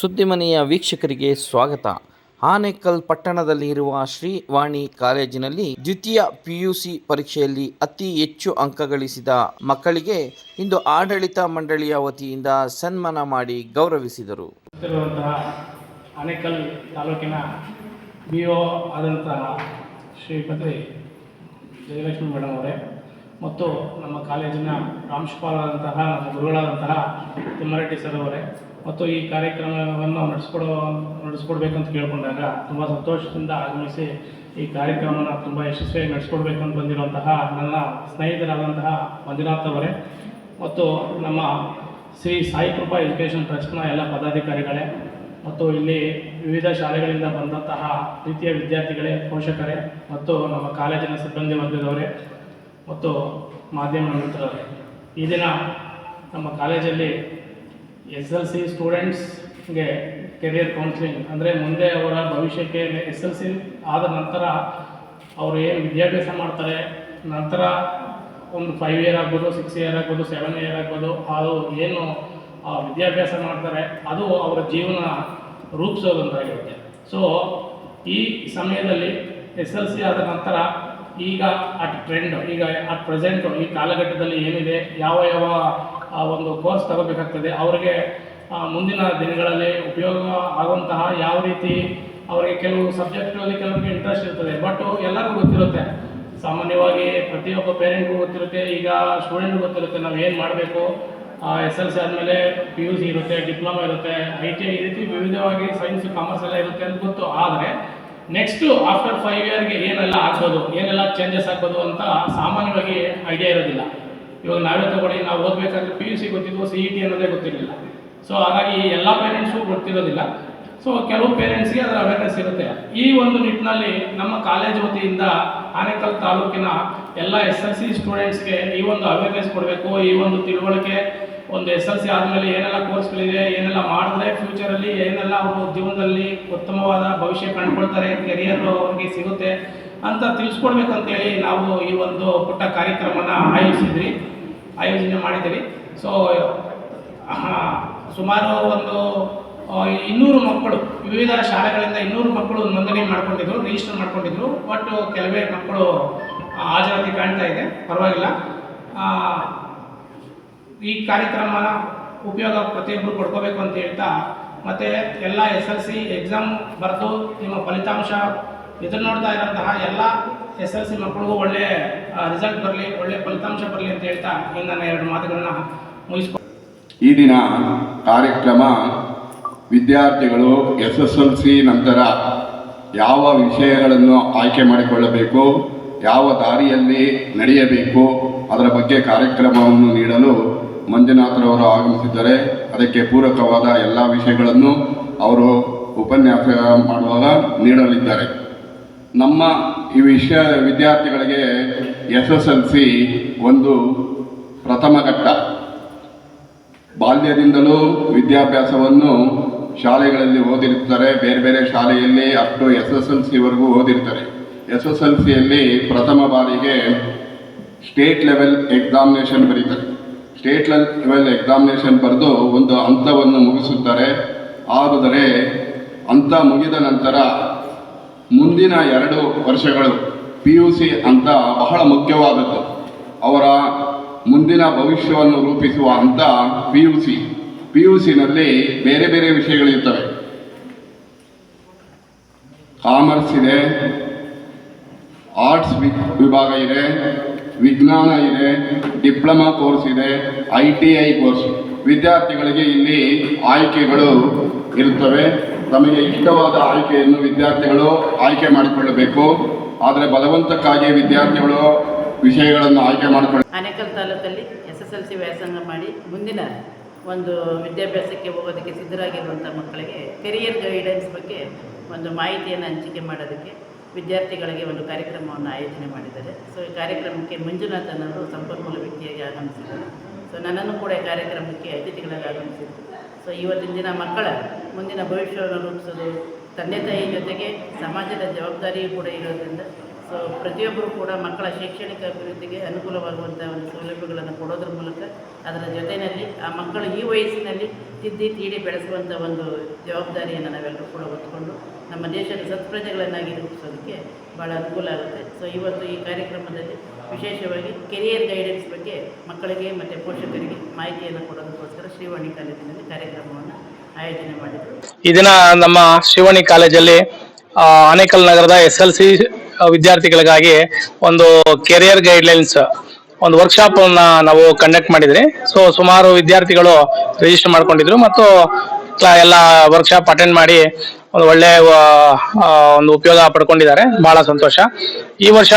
ಸುದ್ದಿಮನೆಯ ವೀಕ್ಷಕರಿಗೆ ಸ್ವಾಗತ. ಆನೇಕಲ್ ಪಟ್ಟಣದಲ್ಲಿ ಇರುವ ಶ್ರೀವಾಣಿ ಕಾಲೇಜಿನಲ್ಲಿ ದ್ವಿತೀಯ ಪಿಯುಸಿ ಪರೀಕ್ಷೆಯಲ್ಲಿ ಅತಿ ಹೆಚ್ಚು ಅಂಕ ಗಳಿಸಿದ ಮಕ್ಕಳಿಗೆ ಇಂದು ಆಡಳಿತ ಮಂಡಳಿಯ ವತಿಯಿಂದ ಸನ್ಮಾನ ಮಾಡಿ ಗೌರವಿಸಿದರು. ಆನೇಕಲ್ ತಾಲೂಕಿನ ಬಿ ಆದಂತಹ ಶ್ರೀಪತಿ ಜಯಲಕ್ಷ್ಮಿ ಮೇಡಮ್ ಅವರೇ ಮತ್ತು ನಮ್ಮ ಕಾಲೇಜಿನ ಪ್ರಾಂಶುಪಾಲರಾದಂತಹ, ನಮ್ಮ ಗುರುಗಳಾದಂತಹ ತಿಮ್ಮಾರೆಡ್ಡಿ ಸರ್ ಅವರೇ. ಮತ್ತು ಈ ಕಾರ್ಯಕ್ರಮವನ್ನು ನಡೆಸ್ಕೊಡೋ ನಡೆಸ್ಕೊಡ್ಬೇಕಂತ ಕೇಳಿಕೊಂಡಾಗ ತುಂಬ ಸಂತೋಷದಿಂದ ಆಗಮಿಸಿ ಈ ಕಾರ್ಯಕ್ರಮವನ್ನು ತುಂಬ ಯಶಸ್ವಿಯಾಗಿ ನಡೆಸ್ಕೊಡ್ಬೇಕಂತ ಬಂದಿರುವಂತಹ ನನ್ನ ಸ್ನೇಹಿತರಾದಂತಹ ಮಂಜುನಾಥ್ ಅವರೇ. ಮತ್ತು ನಮ್ಮ ಶ್ರೀ ಸಾಯಿ ಕೃಪಾ ಎಜುಕೇಷನ್ ಟ್ರಸ್ಟ್ನ ಎಲ್ಲ ಪದಾಧಿಕಾರಿಗಳೇ. ಮತ್ತು ಇಲ್ಲಿ ವಿವಿಧ ಶಾಲೆಗಳಿಂದ ಬಂದಂತಹ ರೀತಿಯ ವಿದ್ಯಾರ್ಥಿಗಳೇ, ಪೋಷಕರೇ. ಮತ್ತು ನಮ್ಮ ಕಾಲೇಜಿನ ಸಿಬ್ಬಂದಿ ವರ್ಗದವರೇ. ಮತ್ತು ಮಾಧ್ಯಮ ಮಿತ್ರರೇ ಈ ದಿನ ನಮ್ಮ ಕಾಲೇಜಲ್ಲಿ ಎಸ್ ಎಲ್ ಸಿ ಸ್ಟೂಡೆಂಟ್ಸ್ಗೆ ಕೆರಿಯರ್ ಕೌನ್ಸಿಲಿಂಗ್ ಅಂದರೆ ಮುಂದೆ ಅವರ ಭವಿಷ್ಯಕ್ಕೆ ಎಸ್ ಎಲ್ ಸಿ ಆದ ನಂತರ ಅವರು ಏನು ವಿದ್ಯಾಭ್ಯಾಸ ಮಾಡ್ತಾರೆ, ನಂತರ ಒಂದು ಫೈವ್ ಇಯರ್ ಆಗ್ಬೋದು ಸಿಕ್ಸ್ ಇಯರ್ ಆಗ್ಬೋದು ಸೆವೆನ್ ಇಯರ್ ಆಗ್ಬೋದು, ಅದು ಏನು ವಿದ್ಯಾಭ್ಯಾಸ ಮಾಡ್ತಾರೆ, ಅದು ಅವರ ಜೀವನ ರೂಪಿಸೋದಂತಾಗಿರುತ್ತೆ. ಸೊ ಈ ಸಮಯದಲ್ಲಿ ಎಸ್ ಎಲ್ ಸಿ ಆದ ನಂತರ ಈಗ ಅಟ್ ಟ್ರೆಂಡ್ ಈಗ ಅಟ್ ಪ್ರೆಸೆಂಟು ಈ ಕಾಲಘಟ್ಟದಲ್ಲಿ ಏನಿದೆ, ಯಾವ ಯಾವ ಒಂದು ಕೋರ್ಸ್ ತಗೋಬೇಕಾಗ್ತದೆ, ಅವರಿಗೆ ಮುಂದಿನ ದಿನಗಳಲ್ಲಿ ಉಪಯೋಗ ಆಗುವಂತಹ ಯಾವ ರೀತಿ ಅವರಿಗೆ ಕೆಲವು ಸಬ್ಜೆಕ್ಟಲ್ಲಿ ಕೆಲವರಿಗೆ ಇಂಟ್ರೆಸ್ಟ್ ಇರ್ತದೆ. ಬಟ್ ಎಲ್ಲರಿಗೂ ಗೊತ್ತಿರುತ್ತೆ. ಸಾಮಾನ್ಯವಾಗಿ ಪ್ರತಿಯೊಬ್ಬ ಪೇರೆಂಟ್ಗೂ ಗೊತ್ತಿರುತ್ತೆ. ಈಗ ಸ್ಟೂಡೆಂಟ್ಗೂ ಗೊತ್ತಿರುತ್ತೆ ನಾವು ಏನು ಮಾಡಬೇಕು. ಎಸ್ ಎಲ್ ಸಿ ಆದಮೇಲೆ ಪಿ ಯು ಸಿ ಇರುತ್ತೆ ಡಿಪ್ಲೊಮಾ ಇರುತ್ತೆ ಐ ಟಿ ಐ ಈ ರೀತಿ ವಿವಿಧವಾಗಿ ಸೈನ್ಸ್ ಕಾಮರ್ಸ್ ಎಲ್ಲ ಇರುತ್ತೆ ಅಂತ ಗೊತ್ತು. ಆದರೆ ನೆಕ್ಸ್ಟು ಆಫ್ಟರ್ ಫೈವ್ ಇಯರ್ಗೆ ಏನೆಲ್ಲ ಆಗ್ಬೋದು, ಏನೆಲ್ಲ ಚೇಂಜಸ್ ಆಗ್ಬೋದು ಅಂತ ಸಾಮಾನ್ಯವಾಗಿ ಐಡಿಯಾ ಇರೋದಿಲ್ಲ. ಇವಾಗ ನಾವೇ ತಗೊಳ್ಳಿ, ನಾವು ಓದಬೇಕಾದ್ರೆ ಪಿ ಯು ಸಿ ಗೊತ್ತಿದ್ವು ಸಿ ಇ ಟಿ ಅನ್ನೋದೇ ಗೊತ್ತಿರಲಿಲ್ಲ. ಸೊ ಹಾಗಾಗಿ ಎಲ್ಲ ಪೇರೆಂಟ್ಸು ಗೊತ್ತಿರೋದಿಲ್ಲ. ಸೊ ಕೆಲವು ಪೇರೆಂಟ್ಸ್ಗೆ ಅದರ ಅವೇರ್ನೆಸ್ ಇರುತ್ತೆ. ಈ ಒಂದು ನಿಟ್ಟಿನಲ್ಲಿ ನಮ್ಮ ಕಾಲೇಜ್ ವತಿಯಿಂದ ಆನೇಕಲ್ ತಾಲೂಕಿನ ಎಲ್ಲ ಎಸ್ ಎಲ್ ಸಿ ಸ್ಟೂಡೆಂಟ್ಸ್ಗೆ ಈ ಒಂದು ಅವೇರ್ನೆಸ್ ಕೊಡಬೇಕು, ಈ ಒಂದು ತಿಳುವಳಿಕೆ ಒಂದು ಎಸ್ ಎಲ್ ಸಿ ಆದಮೇಲೆ ಏನೆಲ್ಲ ಕೋರ್ಸ್ಗಳಿದೆ ಏನೆಲ್ಲ ಮಾಡಿದ್ರೆ ಫ್ಯೂಚರಲ್ಲಿ ಏನೆಲ್ಲ ಅವರು ಜೀವನದಲ್ಲಿ ಉತ್ತಮವಾದ ಭವಿಷ್ಯ ಕಂಡುಕೊಳ್ತಾರೆ ಕೆರಿಯರ್ ಅವ್ರಿಗೆ ಸಿಗುತ್ತೆ ಅಂತ ತಿಳಿಸ್ಕೊಡ್ಬೇಕಂತೇಳಿ ನಾವು ಈ ಒಂದು ಪುಟ್ಟ ಕಾರ್ಯಕ್ರಮನ ಆಯೋಜಿಸಿದ್ವಿ, ಆಯೋಜನೆ ಮಾಡಿದ್ದೀವಿ. ಸೊ ಸುಮಾರು ಒಂದು ಇನ್ನೂರು ಮಕ್ಕಳು, ವಿವಿಧ ಶಾಲೆಗಳಿಂದ ಇನ್ನೂರು ಮಕ್ಕಳು ನೋಂದಣಿ ಮಾಡ್ಕೊಂಡಿದ್ರು ರಿಜಿಸ್ಟರ್ ಮಾಡ್ಕೊಂಡಿದ್ರು ಬಟ್ ಕೆಲವೇ ಮಕ್ಕಳು ಹಾಜರಾತಿ ಕಾಣ್ತಾ ಇದೆ, ಪರವಾಗಿಲ್ಲ. ಈ ಕಾರ್ಯಕ್ರಮನ ಉಪಯೋಗ ಪ್ರತಿಯೊಬ್ಬರು ಪಡ್ಕೋಬೇಕು ಅಂತ ಹೇಳ್ತಾ, ಮತ್ತು ಎಲ್ಲ ಎಸ್ ಎಲ್ ಸಿ ಎಕ್ಸಾಮ್ ಬರೆದು ನಿಮ್ಮ ಫಲಿತಾಂಶ ಎದುರು ನೋಡ್ತಾ ಇರೋಂತಹ ಎಲ್ಲ ಎಸ್ ಎಲ್ ಸಿ ಮಕ್ಕಳಿಗೂ ಒಳ್ಳೆ ರಿಸಲ್ಟ್ ಬರಲಿ, ಒಳ್ಳೆ ಫಲಿತಾಂಶ ಬರಲಿ ಅಂತ ಹೇಳ್ತಾ ಈ ನನ್ನ ಎರಡು ಮಾತುಗಳನ್ನ ಮುಗಿಸ್ಕೊ ಈ ದಿನ ಕಾರ್ಯಕ್ರಮ ವಿದ್ಯಾರ್ಥಿಗಳು ಎಸ್ ಎಸ್ ಎಲ್ ಸಿ ನಂತರ ಯಾವ ವಿಷಯಗಳನ್ನು ಆಯ್ಕೆ ಮಾಡಿಕೊಳ್ಳಬೇಕು, ಯಾವ ದಾರಿಯಲ್ಲಿ ನಡೆಯಬೇಕು, ಅದರ ಬಗ್ಗೆ ಕಾರ್ಯಕ್ರಮವನ್ನು ನೀಡಲು ಮಂಜುನಾಥರವರು ಆಗಮಿಸಿದ್ದಾರೆ ಅದಕ್ಕೆ ಪೂರಕವಾದ ಎಲ್ಲ ವಿಷಯಗಳನ್ನು ಅವರು ಉಪನ್ಯಾಸ ಮಾಡುವಾಗ ನೀಡಲಿದ್ದಾರೆ. ನಮ್ಮ ಈ ವಿಷಯ ವಿದ್ಯಾರ್ಥಿಗಳಿಗೆ ಎಸ್ ಎಸ್ ಎಲ್ ಸಿ ಒಂದು ಪ್ರಥಮ ಘಟ್ಟ. ಬಾಲ್ಯದಿಂದಲೂ ವಿದ್ಯಾಭ್ಯಾಸವನ್ನು ಶಾಲೆಗಳಲ್ಲಿ ಓದಿರ್ತಾರೆ ಬೇರೆ ಬೇರೆ ಶಾಲೆಯಲ್ಲಿ up to S S L ಸಿವರೆಗೂ ಓದಿರ್ತಾರೆ ಎಸ್ ಎಸ್ ಎಲ್ ಸಿಯಲ್ಲಿ ಪ್ರಥಮ ಬಾರಿಗೆ ಸ್ಟೇಟ್ ಲೆವೆಲ್ ಎಕ್ಸಾಮಿನೇಷನ್ ಬರೀತಾರೆ. ಸ್ಟೇಟ್ ಲೆವೆಲ್ ಎಕ್ಸಾಮಿನೇಷನ್ ಬರೆದು ಒಂದು ಹಂತವನ್ನು ಮುಗಿಸುತ್ತಾರೆ. ಆದರೆ ಹಂತ ಮುಗಿದ ನಂತರ ಮುಂದಿನ ಎರಡು ವರ್ಷಗಳು ಪಿ ಯು ಸಿ ಅಂತ ಬಹಳ ಮುಖ್ಯವಾದದ್ದು. ಅವರ ಮುಂದಿನ ಭವಿಷ್ಯವನ್ನು ರೂಪಿಸುವ ಹಂತ P U C P U ಸಿನಲ್ಲಿ ಬೇರೆ ಬೇರೆ ವಿಷಯಗಳಿರ್ತವೆ. ಕಾಮರ್ಸ್ ಇದೆ. ಆರ್ಟ್ಸ್ ವಿಭಾಗ ಇದೆ. ವಿಜ್ಞಾನ ಇದೆ, ಡಿಪ್ಲೊಮಾ ಕೋರ್ಸ್ ಇದೆ, ಐ ಟಿ ಐ ಕೋರ್ಸ್. ವಿದ್ಯಾರ್ಥಿಗಳಿಗೆ ಇಲ್ಲಿ ಆಯ್ಕೆಗಳು ಇರುತ್ತವೆ. ತಮಗೆ ಇಷ್ಟವಾದ ಆಯ್ಕೆಯನ್ನು ವಿದ್ಯಾರ್ಥಿಗಳು ಆಯ್ಕೆ ಮಾಡಿಕೊಳ್ಳಬೇಕು. ಆದರೆ ಬಲವಂತಕ್ಕಾಗಿ ವಿದ್ಯಾರ್ಥಿಗಳು ವಿಷಯಗಳನ್ನು ಆಯ್ಕೆ ಮಾಡಿಕೊಳ್ಳ ಆನೇಕಲ್ ತಾಲೂಕಲ್ಲಿ ಎಸ್ ಎಸ್ ಎಲ್ ಸಿ ವ್ಯಾಸಂಗ ಮಾಡಿ ಮುಂದಿನ ಒಂದು ವಿದ್ಯಾಭ್ಯಾಸಕ್ಕೆ ಹೋಗೋದಕ್ಕೆ ಸಿದ್ಧರಾಗಿರುವಂಥ ಮಕ್ಕಳಿಗೆ ಕೆರಿಯರ್ ಗೈಡೆನ್ಸ್ ಬಗ್ಗೆ ಒಂದು ಮಾಹಿತಿಯನ್ನು ಹಂಚಿಕೆ ಮಾಡೋದಕ್ಕೆ ವಿದ್ಯಾರ್ಥಿಗಳಿಗೆ ಒಂದು ಕಾರ್ಯಕ್ರಮವನ್ನು ಆಯೋಜನೆ ಮಾಡಿದ್ದಾರೆ. ಸೊ ಈ ಕಾರ್ಯಕ್ರಮಕ್ಕೆ ಮಂಜುನಾಥನ್ ಅವರು ಸಂಪನ್ಮೂಲ ವ್ಯಕ್ತಿಯಾಗಿ ಆಗಮಿಸಿದರು ಸೊ ನನ್ನನ್ನು ಕೂಡ ಈ ಕಾರ್ಯಕ್ರಮಕ್ಕೆ ಅತಿಥಿಗಳಾಗಿ ಆಗಮಿಸಿದ್ರು. ಸೊ ಇವತ್ತಿನ ದಿನ ಮಕ್ಕಳ ಮುಂದಿನ ಭವಿಷ್ಯವನ್ನು ರೂಪಿಸೋದು, ತಂದೆ ತಾಯಿ ಜೊತೆಗೆ ಸಮಾಜದ ಜವಾಬ್ದಾರಿಯೂ ಕೂಡ ಇರೋದ್ರಿಂದ ಸೊ ಪ್ರತಿಯೊಬ್ಬರು ಕೂಡ ಮಕ್ಕಳ ಶೈಕ್ಷಣಿಕ ಅಭಿವೃದ್ಧಿಗೆ ಅನುಕೂಲವಾಗುವಂಥ ಒಂದು ಸೌಲಭ್ಯಗಳನ್ನು ಕೊಡೋದ್ರ ಮೂಲಕ ಅದರ ಜೊತೆಯಲ್ಲಿ ಆ ಮಕ್ಕಳು ಈ ವಯಸ್ಸಿನಲ್ಲಿ ತಿದ್ದಿ, ತೀಡಿ ಬೆಳೆಸುವಂಥ ಒಂದು ಜವಾಬ್ದಾರಿಯನ್ನು ನಾವೆಲ್ಲರೂ ಕೂಡ ಹೊತ್ಕೊಂಡು ನಮ್ಮ ದೇಶದ ಸತ್ಪ್ರಜೆಗಳನ್ನಾಗಿ ರೂಪಿಸೋದಕ್ಕೆ ಭಾಳ ಅನುಕೂಲ ಆಗುತ್ತೆ. ಸೊ ಇವತ್ತು ಈ ಕಾರ್ಯಕ್ರಮದಲ್ಲಿ ವಿಶೇಷವಾಗಿ ಕೆರಿಯರ್ ಗೈಡೆನ್ಸ್ ಬಗ್ಗೆ ಮಕ್ಕಳಿಗೆ ಮತ್ತು ಪೋಷಕರಿಗೆ ಮಾಹಿತಿಯನ್ನು ಕೊಡೋದಕ್ಕೋಸ್ಕರ ಶ್ರೀವಾಣಿ ಕಾಲೇಜಿನಲ್ಲಿ ಕಾರ್ಯಕ್ರಮವನ್ನು ಆಯೋಜನೆ ಮಾಡಿದರು. ಈ ದಿನ ನಮ್ಮ ಶ್ರೀವಾಣಿ ಕಾಲೇಜಲ್ಲಿ ಆನೇಕಲ್ ನಗರದ ಎಸ್ ಎಲ್ ಸಿ ವಿದ್ಯಾರ್ಥಿಗಳಿಗಾಗಿ ಒಂದು ಕೆರಿಯರ್ ಗೈಡ್ಲೈನ್ಸ್ ಒಂದು ವರ್ಕ್ಶಾಪ್ ಅನ್ನ ನಾವು ಕಂಡಕ್ಟ್ ಮಾಡಿದ್ರಿ. ಸೊ ಸುಮಾರು ವಿದ್ಯಾರ್ಥಿಗಳು ರಿಜಿಸ್ಟರ್ ಮಾಡ್ಕೊಂಡಿದ್ರು ಮತ್ತು ಎಲ್ಲ ವರ್ಕ್ಶಾಪ್ ಅಟೆಂಡ್ ಮಾಡಿ ಒಂದು ಒಳ್ಳೆ ಒಂದು ಉಪಯೋಗ ಪಡ್ಕೊಂಡಿದ್ದಾರೆ. ಬಹಳ ಸಂತೋಷ. ಈ ವರ್ಷ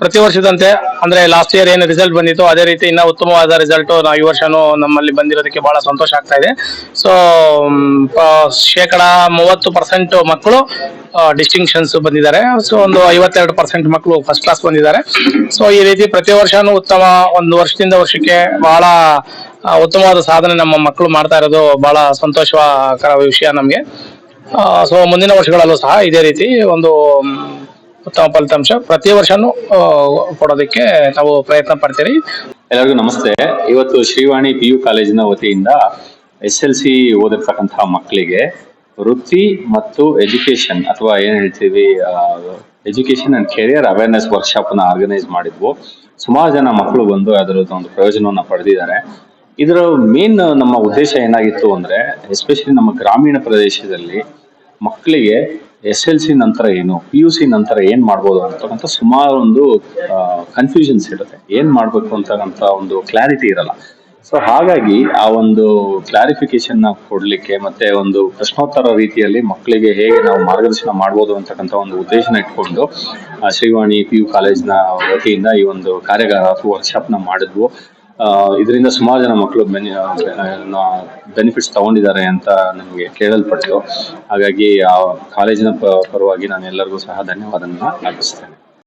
ಪ್ರತಿ ವರ್ಷದಂತೆ, ಅಂದ್ರೆ ಲಾಸ್ಟ್ ಇಯರ್ ಏನು ರಿಸಲ್ಟ್ ಬಂದಿತ್ತು, ಅದೇ ರೀತಿ ಇನ್ನ ಉತ್ತಮವಾದ ರಿಸಲ್ಟ್ ಈ ವರ್ಷನೂ ನಮ್ಮಲ್ಲಿ ಬಂದಿರೋದಕ್ಕೆ ಬಹಳ ಸಂತೋಷ ಆಗ್ತಾ ಇದೆ. ಸೊ ಶೇಕಡ ಮೂವತ್ತು ಪರ್ಸೆಂಟ್ ಮಕ್ಕಳು ಡಿಸ್ಟಿಂಕ್ಷನ್ಸ್ ಬಂದಿದ್ದಾರೆ. ಸೊ ಒಂದು ಐವತ್ತೆರಡು ಪರ್ಸೆಂಟ್ ಮಕ್ಕಳು ಫಸ್ಟ್ ಕ್ಲಾಸ್ ಬಂದಿದ್ದಾರೆ. ಸೊ ಈ ರೀತಿ ಪ್ರತಿ ವರ್ಷನೂ ಉತ್ತಮ ಒಂದು ವರ್ಷದಿಂದ ವರ್ಷಕ್ಕೆ ಬಹಳ ಉತ್ತಮವಾದ ಸಾಧನೆ ನಮ್ಮ ಮಕ್ಕಳು ಮಾಡ್ತಾ ಇರೋದು ಬಹಳ ಸಂತೋಷಕರ ವಿಷಯ ನಮಗೆ. ಸೊ ಮುಂದಿನ ವರ್ಷಗಳಲ್ಲೂ ಸಹ ಇದೇ ರೀತಿ ಒಂದು ಉತ್ತಮ ಫಲಿತಾಂಶ ಪ್ರತಿ ವರ್ಷನೂ ಕೊಡೋದಕ್ಕೆ ನಾವು ಪ್ರಯತ್ನ ಪಡ್ತೀರಿ. ಎಲ್ಲರಿಗೂ ನಮಸ್ತೆ. ಇವತ್ತು ಶ್ರೀವಾಣಿ ಪಿ ಯು ಕಾಲೇಜಿನ ವತಿಯಿಂದ ಎಸ್ ಎಲ್ ಸಿ ಓದಿರ್ತಕ್ಕಂತಹ ಮಕ್ಕಳಿಗೆ ವೃತ್ತಿ ಮತ್ತು ಎಜುಕೇಶನ್ ಅಥವಾ ಏನ್ ಹೇಳ್ತೀವಿ ಎಜುಕೇಶನ್ ಅಂಡ್ ಕೆರಿಯರ್ ಅವೇರ್ನೆಸ್ ವರ್ಕ್ಶಾಪ್ನ ಆರ್ಗನೈಸ್ ಮಾಡಿದ್ವು. ಸುಮಾರು ಜನ ಮಕ್ಕಳು ಬಂದು ಅದರದ್ದು ಒಂದು ಪ್ರಯೋಜನವನ್ನ ಪಡೆದಿದ್ದಾರೆ. ಇದರ ಮೇನ್ ನಮ್ಮ ಉದ್ದೇಶ ಏನಾಗಿತ್ತು ಅಂದ್ರೆ ಎಸ್ಪೆಷಲಿ ನಮ್ಮ ಗ್ರಾಮೀಣ ಪ್ರದೇಶದಲ್ಲಿ ಮಕ್ಕಳಿಗೆ ಎಸ್ ಎಲ್ ಸಿ ನಂತರ ಏನು ಪಿ ಯು ಸಿ ನಂತರ ಏನು ಮಾಡ್ಬೋದು ಅಂತಕ್ಕಂಥ ಸುಮಾರು ಒಂದು ಕನ್ಫ್ಯೂಷನ್ಸ್ ಇರುತ್ತೆ. ಏನು ಮಾಡಬೇಕು ಅಂತಕ್ಕಂಥ ಒಂದು ಕ್ಲಾರಿಟಿ ಇರಲ್ಲ. ಸೊ ಹಾಗಾಗಿ ಆ ಒಂದು ಕ್ಲಾರಿಫಿಕೇಶನ್ ಕೊಡ್ಲಿಕ್ಕೆ ಮತ್ತೆ ಒಂದು ಪ್ರಶ್ನೋತ್ತರ ರೀತಿಯಲ್ಲಿ ಮಕ್ಕಳಿಗೆ ಹೇಗೆ ನಾವು ಮಾರ್ಗದರ್ಶನ ಮಾಡ್ಬೋದು ಅಂತಕ್ಕಂಥ ಒಂದು ಉದ್ದೇಶನ ಇಟ್ಕೊಂಡು ಶ್ರೀವಾಣಿ ಪಿ ಯು ಕಾಲೇಜ್ನ ವತಿಯಿಂದ ಈ ಒಂದು ಕಾರ್ಯಾಗಾರ ಅಥವಾ ವರ್ಕ್ಶಾಪ್ನ ಮಾಡಿದ್ವು. ಇದರಿಂದ ಸುಮಾರು ಜನ ಮಕ್ಕಳು ಬೆನಿಫಿಟ್ಸ್ ತಗೊಂಡಿದ್ದಾರೆ ಅಂತ ನಮಗೆ ಕೇಳಲ್ಪಟ್ಟು ಹಾಗಾಗಿ ಕಾಲೇಜಿನ ಪರವಾಗಿ ನಾನು ಎಲ್ಲರಿಗೂ ಸಹ ಧನ್ಯವಾದ ಅರ್ಪಿಸ್ತೇನೆ.